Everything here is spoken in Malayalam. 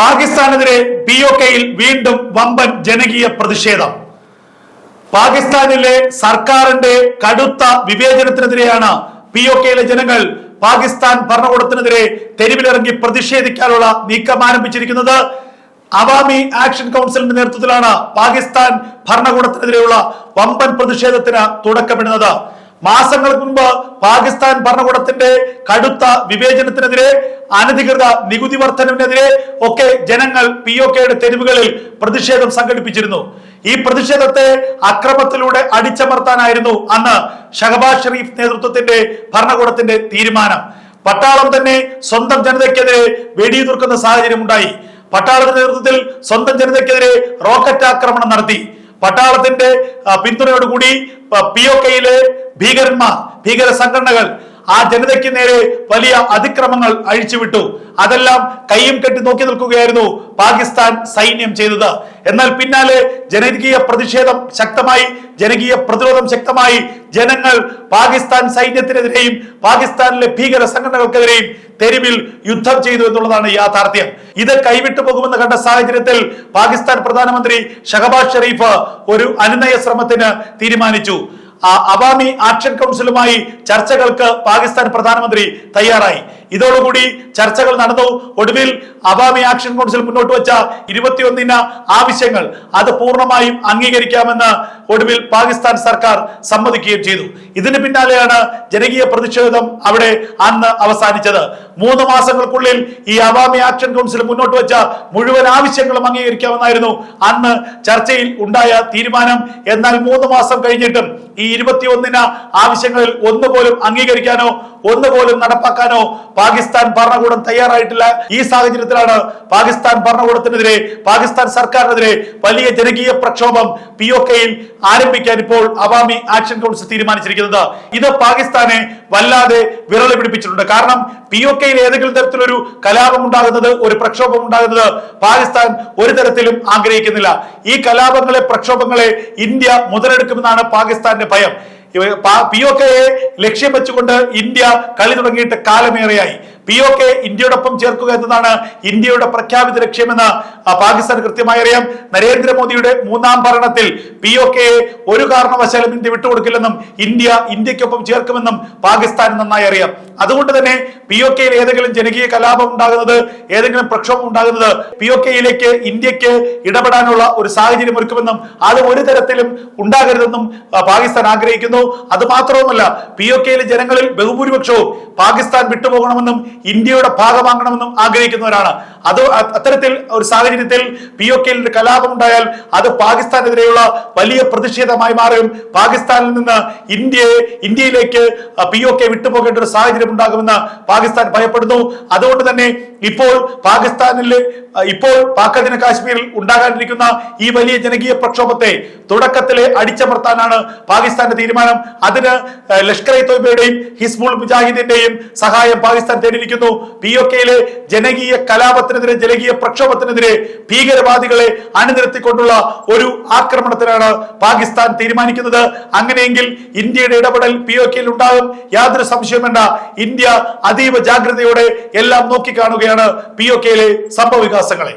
പാകിസ്ഥാനെതിരെ പി ഒ കെയിൽ വീണ്ടും വമ്പൻ ജനകീയ പ്രതിഷേധം. പാകിസ്ഥാനിലെ സർക്കാരിന്റെ കടുത്ത വിവേചനത്തിനെതിരെയാണ് പി ഒ കെയിലെ ജനങ്ങൾ പാകിസ്ഥാൻ ഭരണകൂടത്തിനെതിരെ തെരുവിലിറങ്ങി പ്രതിഷേധിക്കാനുള്ള നീക്കം ആരംഭിച്ചിരിക്കുന്നത്. അവാമി ആക്ഷൻ കൗൺസിലിന്റെ നേതൃത്വത്തിലാണ് പാകിസ്ഥാൻ ഭരണകൂടത്തിനെതിരെയുള്ള വമ്പൻ പ്രതിഷേധത്തിന് തുടക്കമിടുന്നത്. മാസങ്ങൾക്ക് മുൻപ് പാകിസ്ഥാൻ ഭരണകൂടത്തിന്റെ കടുത്ത വിവേചനത്തിനെതിരെ അനധികൃത നികുതി വർധനവിനെതിരെ ഒക്കെ ജനങ്ങൾ പി ഒ കെയുടെ തെരുവുകളിൽ പ്രതിഷേധം സംഘടിപ്പിച്ചിരുന്നു. ഈ പ്രതിഷേധത്തെ അക്രമത്തിലൂടെ അടിച്ചമർത്താനായിരുന്നു അന്ന് ഷഹബാസ് ഷെരീഫ് നേതൃത്വത്തിന്റെ ഭരണകൂടത്തിന്റെ തീരുമാനം. പട്ടാളം തന്നെ സ്വന്തം ജനതയ്ക്കെതിരെ വെടിയുതിർക്കുന്ന സാഹചര്യം ഉണ്ടായി. പട്ടാളത്തിന്റെ നേതൃത്വത്തിൽ സ്വന്തം ജനതയ്ക്കെതിരെ റോക്കറ്റ് ആക്രമണം നടത്തി. പട്ടാളത്തിന്റെ പിന്തുണയോടുകൂടി പി ഒ കെയിലെ ഭീകരന്മാർ ഭീകര സംഘടനകൾ ആ ജനതയ്ക്ക് നേരെ വലിയ അതിക്രമങ്ങൾ അഴിച്ചുവിട്ടു. അതെല്ലാം കൈയും കെട്ടി നോക്കി നിൽക്കുകയായിരുന്നു പാകിസ്ഥാൻ സൈന്യം ചെയ്തത്. എന്നാൽ പിന്നാലെ ജനകീയ പ്രതിഷേധം ശക്തമായി ജനകീയ പ്രതിരോധം ശക്തമായി ജനങ്ങൾ പാകിസ്ഥാൻ സൈന്യത്തിനെതിരെയും പാകിസ്ഥാനിലെ ഭീകര സംഘടനകൾക്കെതിരെയും തെരുവിൽ യുദ്ധം ചെയ്തു എന്നുള്ളതാണ് യാഥാർത്ഥ്യം. ഇത് കൈവിട്ടു പോകുമെന്ന് കണ്ട സാഹചര്യത്തിൽ പാകിസ്ഥാൻ പ്രധാനമന്ത്രി ഷഹബാസ് ഷെരീഫ് ഒരു അനുനയ ശ്രമത്തിന് തീരുമാനിച്ചു. അവാമി ആക്ഷൻ കൗൺസിലുമായി ചർച്ചകൾക്ക് പാകിസ്ഥാൻ പ്രധാനമന്ത്രി തയ്യാറായി. ഇതോടുകൂടി ചർച്ചകൾ നടന്നു. ഒടുവിൽ അവാമി ആക്ഷൻ കൗൺസിൽ മുന്നോട്ട് വെച്ച ഇരുപത്തിയൊന്നിന ആവശ്യങ്ങൾ അത് പൂർണമായും അംഗീകരിക്കാമെന്ന് ഒടുവിൽ പാകിസ്ഥാൻ സർക്കാർ സമ്മതിക്കുകയും ചെയ്തു. ഇതിന് പിന്നാലെയാണ് ജനകീയ പ്രതിഷേധം അവിടെ അന്ന് അവസാനിച്ചത്. മൂന്ന് മാസങ്ങൾക്കുള്ളിൽ ഈ അവാമി ആക്ഷൻ കൗൺസിൽ മുന്നോട്ട് വെച്ച മുഴുവൻ ആവശ്യങ്ങളും അംഗീകരിക്കാമെന്നായിരുന്നു അന്ന് ചർച്ചയിൽ ഉണ്ടായ തീരുമാനം. എന്നാൽ മൂന്ന് മാസം കഴിഞ്ഞിട്ടും ഈ ഇരുപത്തിയൊന്നിന് ആവശ്യങ്ങളിൽ ഒന്നുപോലും അംഗീകരിക്കാനോ ഒന്നുപോലും നടപ്പാക്കാനോ പാകിസ്ഥാൻ ഭരണകൂടം തയ്യാറായിട്ടില്ല. ഈ സാഹചര്യത്തിലാണ് പാകിസ്ഥാൻ ഭരണകൂടത്തിനെതിരെ പാകിസ്ഥാൻ സർക്കാരിനെതിരെ വലിയ ജനകീയ പ്രക്ഷോഭം പി ഒ കെയിൽ ആരംഭിക്കാൻ ഇപ്പോൾ അവാമി ആക്ഷൻ കൗൺസിൽ തീരുമാനിച്ചിരിക്കുന്നത്. ഇത് പാകിസ്ഥാനെ വല്ലാതെ വിരളി പിടിപ്പിച്ചിട്ടുണ്ട്. കാരണം പി ഒ കെയിൽ ഏതെങ്കിലും തരത്തിലൊരു കലാപം ഉണ്ടാകുന്നത് ഒരു പ്രക്ഷോഭം ഉണ്ടാകുന്നത് പാകിസ്ഥാൻ ഒരു തരത്തിലും ആഗ്രഹിക്കുന്നില്ല. ഈ കലാപങ്ങളെ പ്രക്ഷോഭങ്ങളെ ഇന്ത്യ മുതലെടുക്കുമെന്നാണ് പാകിസ്ഥാന്റെ ഭയം. പി ഒ കെയെ ലക്ഷ്യം വെച്ചുകൊണ്ട് ഇന്ത്യ കളി തുടങ്ങിയിട്ട് കാലമേറെയായി. പി ഒ കെ ഇന്ത്യയോടൊപ്പം ചേർക്കുക എന്നതാണ് ഇന്ത്യയുടെ പ്രഖ്യാപിത ലക്ഷ്യമെന്ന് പാകിസ്ഥാൻ കൃത്യമായി അറിയാം. നരേന്ദ്രമോദിയുടെ മൂന്നാം ഭരണത്തിൽ പി ഒ കെ ഒരു കാരണവശാലും ഇന്ത്യ വിട്ടുകൊടുക്കില്ലെന്നും ഇന്ത്യ ഇന്ത്യക്കൊപ്പം ചേർക്കുമെന്നും പാകിസ്ഥാൻ നന്നായി അറിയാം. അതുകൊണ്ട് തന്നെ പി ഒ കെയിൽ ഏതെങ്കിലും ജനകീയ കലാപം ഉണ്ടാകുന്നത് ഏതെങ്കിലും പ്രക്ഷോഭം ഉണ്ടാകുന്നത് പി ഒ കെയിലേക്ക് ഇന്ത്യയ്ക്ക് ഇടപെടാനുള്ള ഒരു സാഹചര്യം ഒരുക്കുമെന്നും അത് ഒരു തരത്തിലും ഉണ്ടാകരുതെന്നും പാകിസ്ഥാൻ ആഗ്രഹിക്കുന്നു. അത് മാത്രവുമല്ല പി ഒ കെയിലെ ജനങ്ങളിൽ ബഹുഭൂരിപക്ഷവും പാകിസ്ഥാൻ വിട്ടുപോകണമെന്നും ഇന്ത്യയുടെ ഭാഗമാകണമെന്നും ആഗ്രഹിക്കുന്നവരാണ്. അത് അത്തരത്തിൽ ഒരു സാഹചര്യത്തിൽ പി ഒ കെയിൽ കലാപം ഉണ്ടായാൽ അത് പാകിസ്ഥാനെതിരെയുള്ള വലിയ പ്രതിഷേധമായി മാറും. പാകിസ്ഥാനിൽ നിന്ന് ഇന്ത്യയെ ഇന്ത്യയിലേക്ക് പി ഒ കെ വിട്ടുപോകേണ്ട ഒരു സാഹചര്യം ഉണ്ടാകുമെന്ന് പാകിസ്ഥാൻ ഭയപ്പെടുന്നു. അതുകൊണ്ട് തന്നെ ഇപ്പോൾ പാകിസ്ഥാനിൽ ഇപ്പോൾ പാക്കതിന് കാശ്മീരിൽ ഉണ്ടാകാനിരിക്കുന്ന ഈ വലിയ ജനകീയ പ്രക്ഷോഭത്തെ തുടക്കത്തിലെ അടിച്ചമർത്താനാണ് പാകിസ്ഥാന്റെ തീരുമാനം. അതിന് ലഷ്കർ ഇ തോയ്ബയുടെയും ഹിസ്ബുൾ മുജാഹിദിന്റെയും സഹായം പാകിസ്ഥാൻ തേടിയിരിക്കുന്നു പി ഒ കെയിലെ ജനകീയ കലാപത്തിനെതിരെ ജനകീയ പ്രക്ഷോഭത്തിനെതിരെ ഭീകരവാദികളെ അണിനിരത്തിക്കൊണ്ടുള്ള ഒരു ആക്രമണത്തിനാണ് പാകിസ്ഥാൻ തീരുമാനിക്കുന്നത്. അങ്ങനെയെങ്കിൽ ഇന്ത്യയുടെ ഇടപെടൽ പി ഒ കെയിൽ ഉണ്ടാകും. യാതൊരു സംശയം വേണ്ട. ഇന്ത്യ അതീവ ജാഗ്രതയോടെ എല്ലാം നോക്കിക്കാണുകയാണ് പി ഒ കെയിലെ സംഭവ വികാസങ്ങളെ.